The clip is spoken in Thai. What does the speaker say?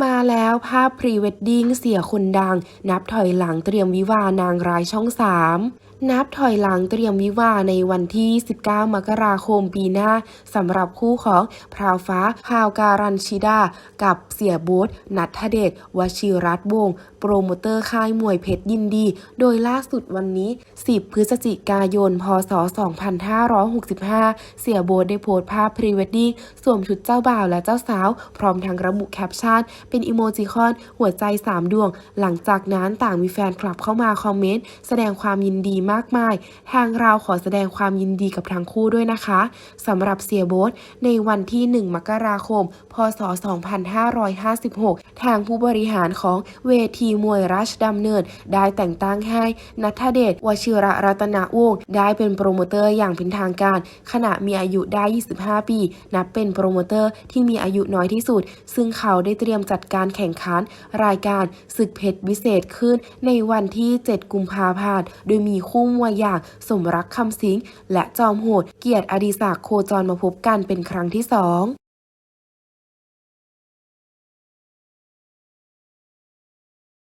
มาแล้วภาพพรีเวดดิ้งเสียคนดัง นับถอยหลังเตรียมวิวานางร้ายช่องสาม นับถอยหลังเตรียมวิวาในวันที่ 19 มกราคมปีหน้าสำหรับคู่ของพราวฟ้าพาวการันชิดา กับเสียโบูธนัทเดชวชิรัตวงศ์โปรโมเตอร์ค่ายมวยเพชรยินดี โดยล่าสุดวันนี้ 10 พฤศจิกายน พศ 2565 เสียโบ๊ทได้โพสต์ภาพพรีเวดดิ้งสวมชุดเจ้าบ่าวและเจ้าสาว พร้อมทั้งระบุแคปชั่น เป็นอีโมจิคอนหัวใจ 3 ดวง หลังจากนั้นต่างมีแฟนคลับเข้ามาคอมเมนต์แสดงความยินดีมากมาย ทางเราขอแสดงความยินดีกับทั้งคู่ด้วยนะคะสำหรับเสียโบ๊ทในวันที่ 1 มกราคม พศ 2556 ทางผู้บริหารของเวทีมวยราชดำเนิน ได้แต่งตั้งให้นัทเดชวชิระรัตนวงศ์ได้เป็นโปรโมเตอร์อย่างเป็นทางการ ขณะมีอายุได้ 25 ปี นับเป็นโปรโมเตอร์ที่มีอายุน้อยที่สุด ซึ่งเขาได้เตรียมจัดการแข่งขัน รายการศึกเพชรวิเศษขึ้นในวันที่ 7 กุมภาพันธ์โดยมีคู่มวยอย่างสมรักคำสิง และจอมโหดเกียรติอดิศักดิ์โคจรมาพบกันเป็นครั้งที่สอง